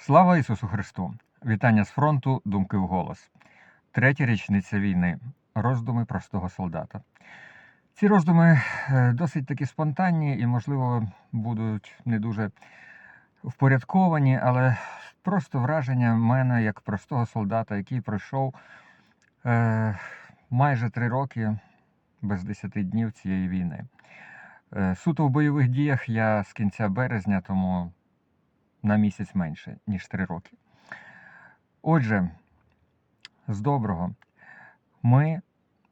Слава Ісусу Христу! Вітання з фронту, думки в голос. Третя річниця війни. Роздуми простого солдата. Ці роздуми е, досить таки спонтанні і, можливо, будуть не дуже впорядковані, але просто враження мене як простого солдата, який пройшов е, майже три роки без 10 днів цієї війни. Е, суто в бойових діях я з кінця березня, тому на місяць менше, ніж три роки. Отже, з доброго, ми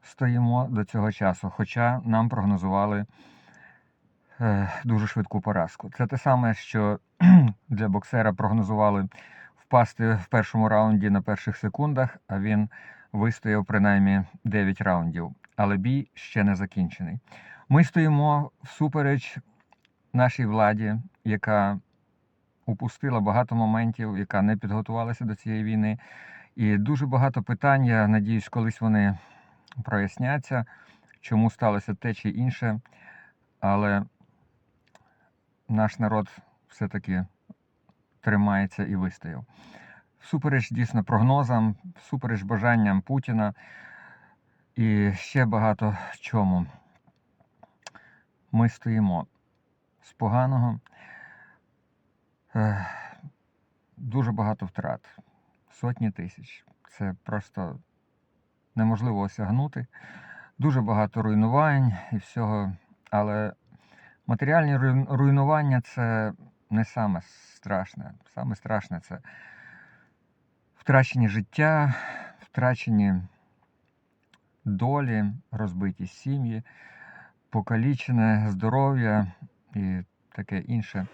стоїмо до цього часу, хоча нам прогнозували е, дуже швидку поразку. Це те саме, що для боксера прогнозували впасти в першому раунді на перших секундах, а він вистояв принаймні 9 раундів. Але бій ще не закінчений. Ми стоїмо всупереч нашій владі, яка упустила багато моментів, яка не підготувалася до цієї війни. І дуже багато питань, я надіюсь, колись вони проясняться, чому сталося те чи інше. Але наш народ все-таки тримається і вистояв. Всупереч дійсно прогнозам, всупереч бажанням Путіна і ще багато чому. Ми стоїмо з поганого. Ех, Дуже багато втрат, сотні тисяч. Це просто неможливо осягнути. Дуже багато руйнувань і всього. Але матеріальні руйнування це не саме страшне. Саме страшне це втрачені життя, втрачені долі, розбиті сім'ї, покалічене здоров'я і таке інше.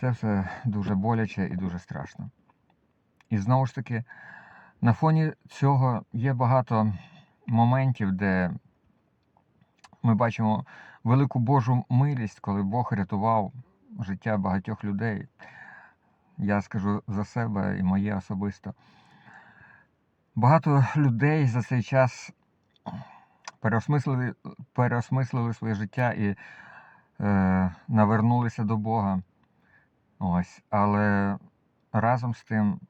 Це все дуже боляче і дуже страшно. І знову ж таки, на фоні цього є багато моментів, де ми бачимо велику Божу милість, коли Бог рятував життя багатьох людей. Я скажу за себе і моє особисто. Багато людей за цей час переосмислили, переосмислили своє життя і е, навернулися до Бога. Ось, але разом з тим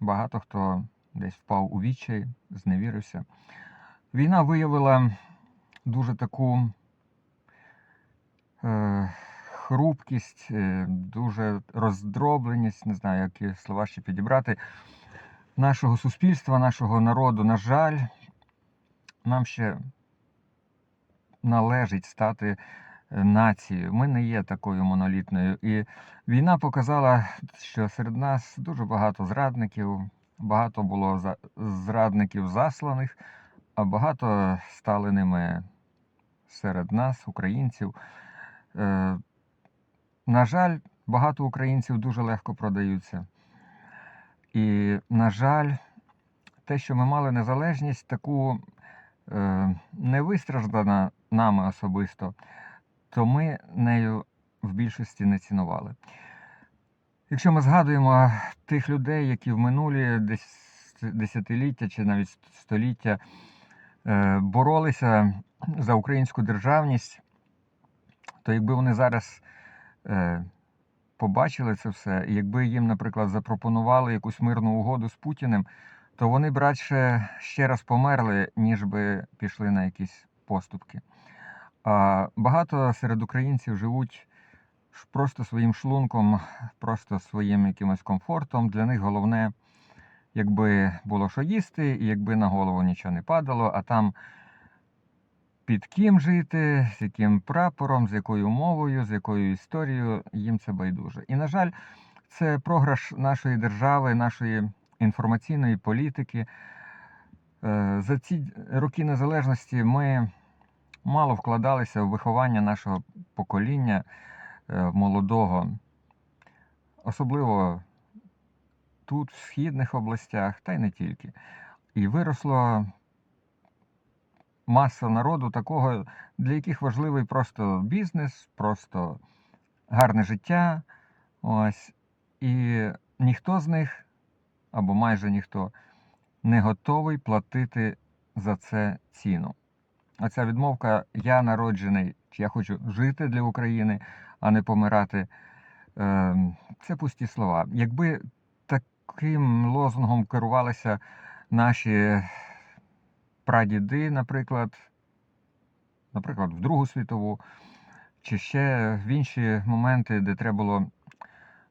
багато хто десь впав у відчай, зневірився. Війна виявила дуже таку е, хрупкість, е, дуже роздробленість, не знаю, які слова ще підібрати, нашого суспільства, нашого народу. На жаль, нам ще належить стати нацією. Ми не є такою монолітною. І війна показала, що серед нас дуже багато зрадників, багато було зрадників засланих, а багато стали ними серед нас, українців. Е, На жаль, багато українців дуже легко продаються. І, на жаль, те, що ми мали незалежність, таку е, не вистраждана нами особисто, то ми нею в більшості не цінували. Якщо ми згадуємо тих людей, які в минулі десятиліття чи навіть століття е, боролися за українську державність, то якби вони зараз е, побачили це все, і якби їм, наприклад, запропонували якусь мирну угоду з Путіним, то вони б радше ще раз померли, ніж би пішли на якісь поступки. Багато серед українців живуть просто своїм шлунком, просто своїм якимось комфортом. Для них головне, якби було що їсти, і якби на голову нічого не падало, а там під ким жити, з яким прапором, з якою мовою, з якою історією, їм це байдуже. І, на жаль, це програш нашої держави, нашої інформаційної політики. Е, За ці роки незалежності ми мало вкладалися в виховання нашого покоління е, молодого, особливо тут, в східних областях, та й не тільки. І виросло маса народу такого, для яких важливий просто бізнес, просто гарне життя. Ось. І ніхто з них, або майже ніхто, не готовий платити за це ціну. Оця відмовка Я народжений, я хочу жити для України, а не помирати Е, Це пусті слова. Якби таким лозунгом керувалися наші прадіди, наприклад, наприклад, в Другу світову, чи ще в інші моменти, де треба було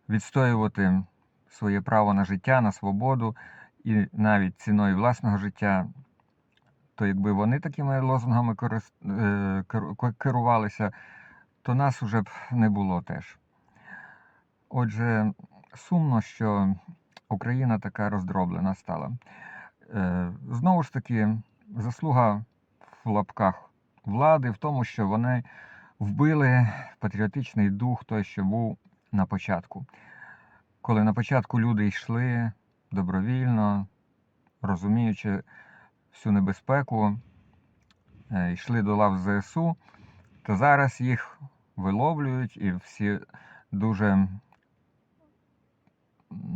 відстоювати своє право на життя, на свободу і навіть ціною власного життя, то якби вони такими лозунгами е, керу- керувалися, то нас вже б не було теж. Отже, сумно, що Україна така роздроблена стала. Е, Знову ж таки, заслуга в лапках влади в тому, що вони вбили патріотичний дух, той, що був на початку. Коли на початку люди йшли добровільно, розуміючи всю небезпеку, е, йшли до лав ЗСУ, то зараз їх виловлюють і всі дуже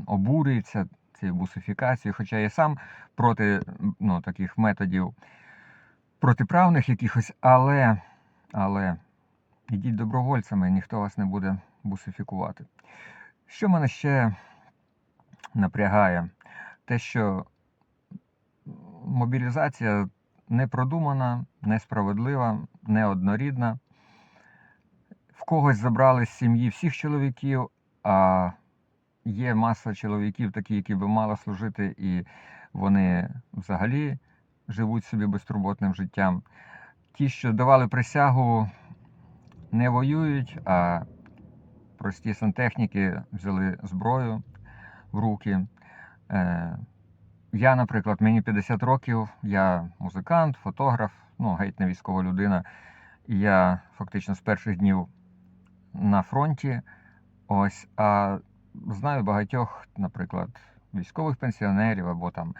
обурюються цією бусифікацією. Хоча я сам проти ну, таких методів протиправних якихось, але, але ідіть добровольцями, ніхто вас не буде бусифікувати. Що мене ще напрягає? Те, що мобілізація непродумана, несправедлива, неоднорідна. В когось забрали з сім'ї всіх чоловіків, а є маса чоловіків, такі, які би мали служити, і вони взагалі живуть собі безтурботним життям. Ті, що давали присягу, не воюють, а прості сантехніки взяли зброю в руки. Я, наприклад, мені 50 років, я музикант, фотограф, ну, геть не військова людина. І я фактично з перших днів на фронті. Ось, а знаю багатьох, наприклад, військових пенсіонерів або там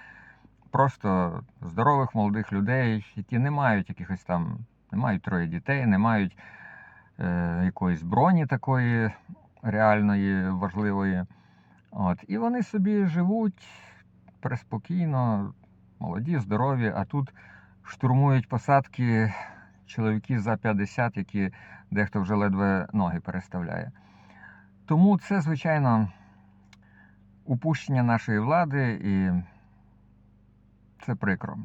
просто здорових молодих людей, які не мають якихось там, не мають троє дітей, не мають е, якоїсь броні такої реальної, важливої. От, і вони собі живуть преспокійно, молоді, здорові, а тут штурмують посадки чоловіки за 50, які дехто вже ледве ноги переставляє. Тому це, звичайно, упущення нашої влади, і це прикро.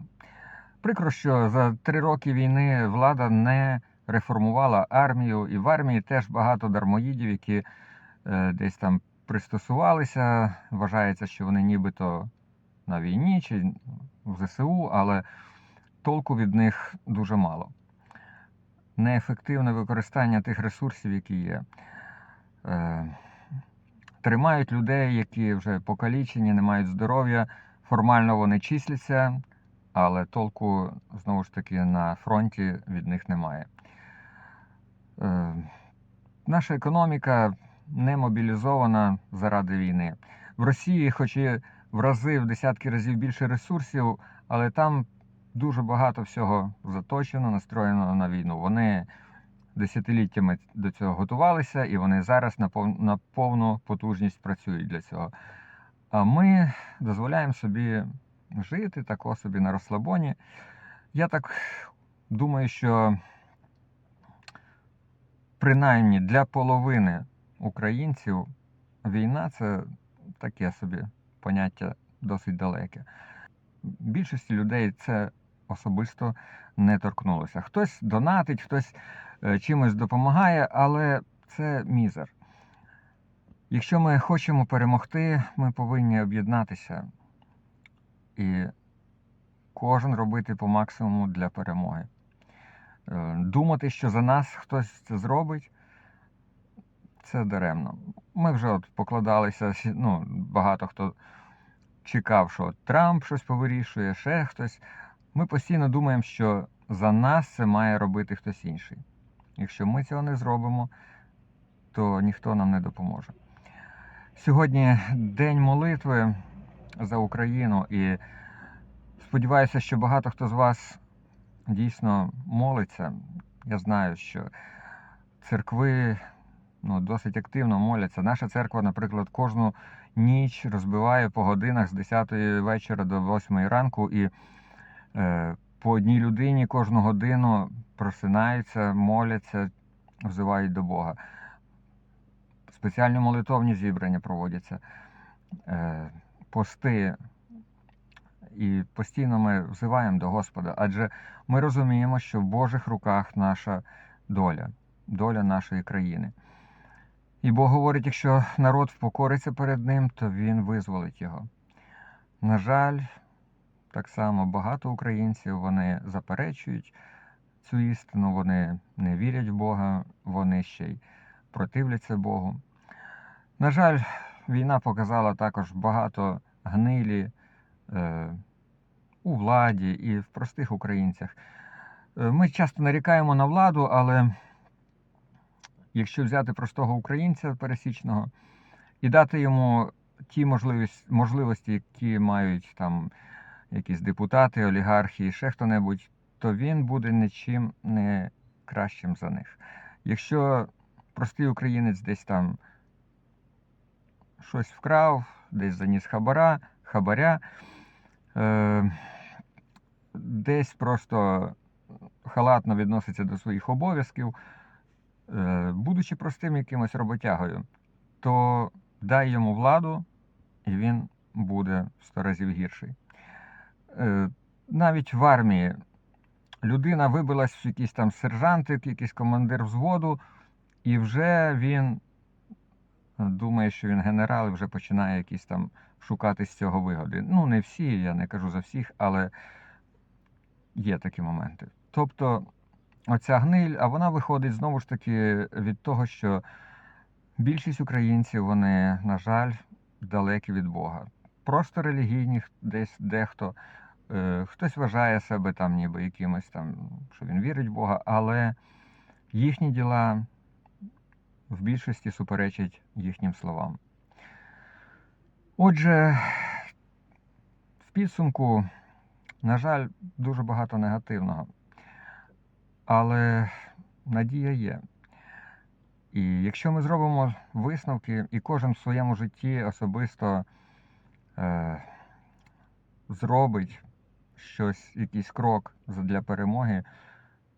Прикро, що за три роки війни влада не реформувала армію, і в армії теж багато дармоїдів, які е, десь там пристосувалися. Вважається, що вони нібито на війні чи в ЗСУ, але толку від них дуже мало. Неефективне використання тих ресурсів, які є. Е, Тримають людей, які вже покалічені, не мають здоров'я. Формально вони числяться, але толку знову ж таки на фронті від них немає. Е, Наша економіка не мобілізована заради війни. В Росії, хоч і в рази, в десятки разів більше ресурсів, але там дуже багато всього заточено, настроєно на війну. Вони десятиліттями до цього готувалися, і вони зараз на повну потужність працюють для цього. А ми дозволяємо собі жити тако собі на розслабоні. Я так думаю, що принаймні для половини українців війна це таке собі поняття досить далеке. Більшості людей це особисто не торкнулося. Хтось донатить, хтось е, чимось допомагає, але це мізер. Якщо ми хочемо перемогти, ми повинні об'єднатися і кожен робити по максимуму для перемоги. Е, Думати, що за нас хтось це зробить, це даремно. Ми вже от покладалися, ну, багато хто чекав, що Трамп щось повирішує, ще хтось. Ми постійно думаємо, що за нас це має робити хтось інший. Якщо ми цього не зробимо, то ніхто нам не допоможе. Сьогодні день молитви за Україну, і сподіваюся, що багато хто з вас дійсно молиться. Я знаю, що церкви ну, досить активно моляться. Наша церква, наприклад, кожну ніч розбиває по годинах з 10 вечора до 8 ранку, і е, по одній людині кожну годину просинаються, моляться, взивають до Бога. спеціальні молитовні зібрання проводяться, е, пости. І постійно ми взиваємо до Господа, адже ми розуміємо, що в Божих руках наша доля, доля нашої країни. І Бог говорить, якщо народ впокориться перед ним, то він визволить його. На жаль, так само багато українців вони заперечують цю істину, вони не вірять в Бога, вони ще й противляться Богу. На жаль, війна показала також багато гнилі е, у владі і в простих українцях. Е, Ми часто нарікаємо на владу, але якщо взяти простого українця пересічного і дати йому ті можливості, можливості які мають там якісь депутати, олігархи і ще хто-небудь, то він буде нічим не кращим за них. Якщо простий українець десь там щось вкрав, десь заніс хабара, хабаря, е, десь просто халатно відноситься до своїх обов'язків, будучи простим якимось роботягою, то дай йому владу, і він буде в сто разів гірший. Е, навіть в армії людина вибилась в якийсь там сержантик, якийсь командир взводу, і вже він думає, що він генерал, і вже починає якісь там шукати з цього вигоди. Ну, не всі, я не кажу за всіх, але є такі моменти. Тобто, оця гниль, а вона виходить знову ж таки від того, що більшість українців, вони, на жаль, далекі від Бога. Просто релігійні десь дехто. Е, Хтось вважає себе там ніби якимось там, що він вірить в Бога, але їхні діла в більшості суперечать їхнім словам. Отже, в підсумку, на жаль, дуже багато негативного. Але надія є. І якщо ми зробимо висновки, і кожен в своєму житті особисто е, зробить щось, якийсь крок для перемоги,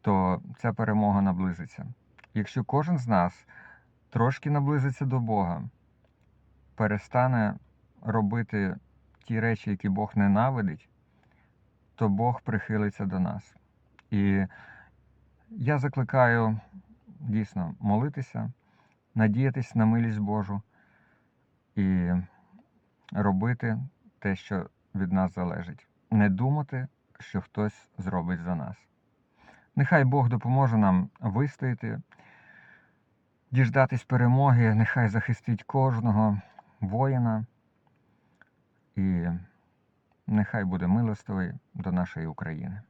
то ця перемога наблизиться. Якщо кожен з нас трошки наблизиться до Бога, перестане робити ті речі, які Бог ненавидить, то Бог прихилиться до нас. І я закликаю дійсно молитися, надіятись на милість Божу і робити те, що від нас залежить. Не думати, що хтось зробить за нас. Нехай Бог допоможе нам вистояти, діждатись перемоги, нехай захистить кожного воїна і нехай буде милостивий до нашої України.